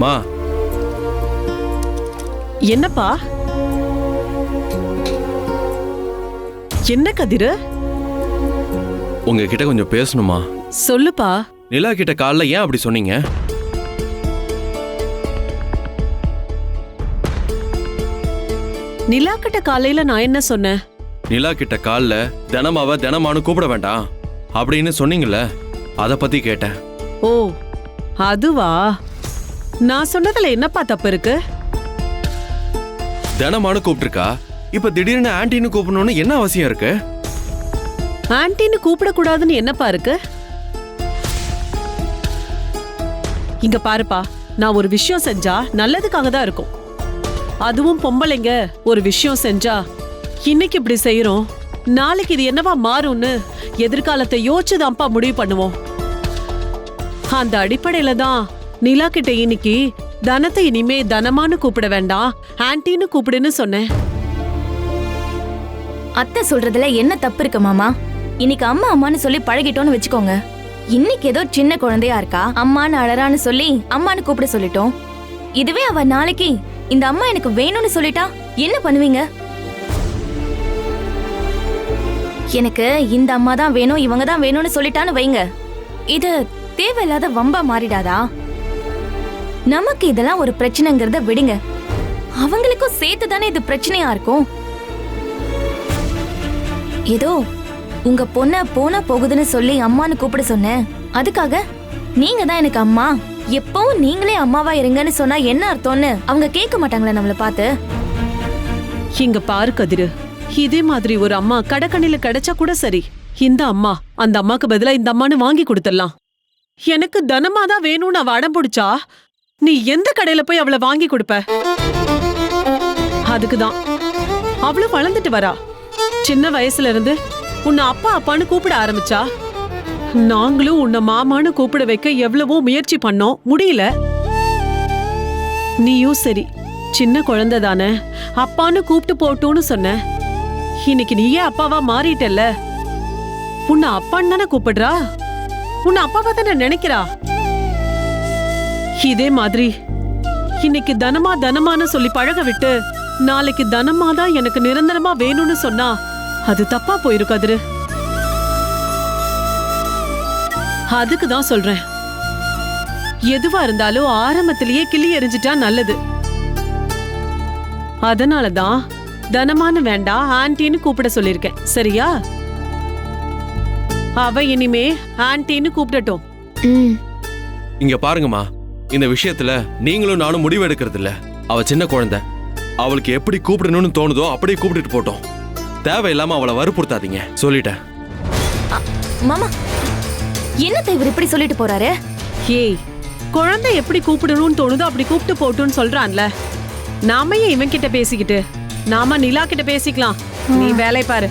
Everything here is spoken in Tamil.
மா. என்னப்பா? என்ன கதிரு? உங்ககிட்ட கொஞ்சம் பேசணுமா? சொல்லுப்பா. நிலா கிட்ட காலைல ஏன் அப்படி சொன்னீங்க? நிலா கிட்ட காலையில நான் என்ன சொன்னேன்? நிலா கிட்ட காலைல தினமாவ தினமானு கூப்பிட வேண்டாம். அப்படின்னு சொன்னீங்கல்ல அத பத்தி கேட்டேன். ஓ அதுவா? நான் சொன்னதுல என்னப்பா தப்பு இருக்கு? தினமானு கூப்பிட்டுருக்கா. இப்ப திடீர்னு ஆன்டின்னு கூப்பிடணும்னு என்ன அவசியம் இருக்கு? ஆன்ட்டின்னு கூப்பிடக்கூடாதுன்னு என்னப்பா இருக்கு? இங்க பாருப்பா நான் ஒரு விஷயம் செஞ்சா நல்லதுக்காக தான் இருக்கும். அதுவும் பொம்பளைங்க ஒரு விஷயம் செஞ்சா இன்னைக்கு இப்படி செய்யறோம் நாளைக்கு இது என்னவா மாறும்னு எதிர்காலத்தை யோசிச்சுதான்ப்பா முடிவு பண்ணுவோம். அந்த அடிப்படையில தான் நிலா கிட்ட இன்னைக்கு தனத்தை இனிமே தனமான்னு கூப்பிட வேண்டாம். ஆன்ட்டின்னு கூப்பிடுன்னு சொன்னேன். அத்தை சொல்றதுல என்ன தப்பு இருக்கு மாமா? இன்னைக்கு அம்மா அம்மான்னு சொல்லி பழகிட்டோம்னு வச்சுக்கோங்க. இன்னைக்கு ஏதோ சின்ன குழந்தையா இருக்கா? அம்மான்னு அழறான்னு சொல்லி அம்மான்னு கூப்பிட சொல்லிட்டோம். இதுவே அவ நாளைக்கு இந்த அம்மா எனக்கு வேணும்னு சொல்லிட்டா? என்ன பண்ணுவீங்க? எனக்கு இந்த அம்மா தான் வேணும் இவங்க தான் வேணும்னு சொல்லிட்டான்னு வைங்க. இது தேவையில்லாத வம்பா மாறிடாதா? நமக்கு இதெல்லாம் ஒரு பிரச்சனைங்கிறத விடுங்க. அவங்களுக்கும் சேர்த்து தானே இது பிரச்சனையா இருக்கும்? ஏதோ உங்க பொண்ண போனா போகுதுன்னு சொல்லி அம்மான்னு கூப்பிட சொன்னேன். அதுக்காக நீங்க தான் எனக்கு அம்மா. எப்பவும் நீங்களே அம்மாவா இருங்கன்னு சொன்னா என்ன அர்த்தம்னு அவங்க கேட்க மாட்டாங்களா நம்மள பார்த்து. இங்க பாரு கதிரு. இதே மாதிரி ஒரு அம்மா கடக்கண்ணில கிடைச்சா கூட சரி. இந்த அம்மா அந்த அம்மாக்கு பதிலா இந்த அம்மான்னு வாங்கி கொடுத்துடலாம். எனக்கு தனமா தான் வேணும்னு அவ அடம் பிடிச்சா? நீ எந்த கடையில போய் அவளை வாங்கி கொடுப்ப? அதுக்குதான். அவளும் வளர்ந்துட்டு வரா. சின்ன வயசுல இருந்து உன்னை அப்பா அப்பான்னு கூப்பிட ஆரம்பிச்சா? நாங்களும் உன்னை மாமான்னு கூப்பிட வைக்க எவ்வளவோ முயற்சி பண்ணோம். முடியல. நீயும் சரி. சின்ன குழந்தை தானே. அப்பான்னு கூப்பிட்டு போட்டோன்னு சொன்ன. இன்னைக்கு நீயே அப்பாவா மாறிட்டல்ல. உன்னை அப்பான்னு தானே கூப்பிடுறா? உன்னை அப்பாவா தானே நினைக்கிறா? இதே மாதிரி இன்னைக்கு தனமா தனமான்னு சொல்லி பழக விட்டு நாளைக்கு தனமா தான் எனக்கு நிரந்தரமா வேணும்னு சொன்னா அது தப்பா போயிரும் கதிரு. அதுக்கு தான் சொல்றேன். எதுவா இருந்தாலும் ஆரம்பத்திலேயே கிள்ளி எறிஞ்சிட்டா நல்லது. அதனால தான் தனமான வேண்டாம் ஆன்ட்டின்னு கூப்பிட சொல்லிருக்கேன் சரியா? அவ இனிமே ஆன்ட்டின்னு கூப்பிடட்டும். ம். இங்க பாருங்கம்மா. இந்த விஷயத்துல நீங்களும் நானும் முடிவு எடுக்கிறது இல்ல அவ சின்ன குழந்தை. அவளுக்கு எப்படி கூப்பிடணும்னு தோணுதோ அப்படியே கூப்பிட்டுட்டு போட்டோம். தேவையில்லாம அவளை வற்புறுத்தாதீங்க. சொல்லிட்டேன். மாமா என்னத்தை இவர் இப்படி சொல்லிட்டு போறாரு? ஏய் குழந்தை எப்படி கூப்பிடணும்னு தோணுதோ அப்படி கூப்பிட்டு போட்டுன்னு சொல்றான்ல. நாம ஏன் இவன் கிட்ட பேசிக்கிட்டு நாம நிலா கிட்ட பேசிக்கலாம். நீ வேலை பாரு.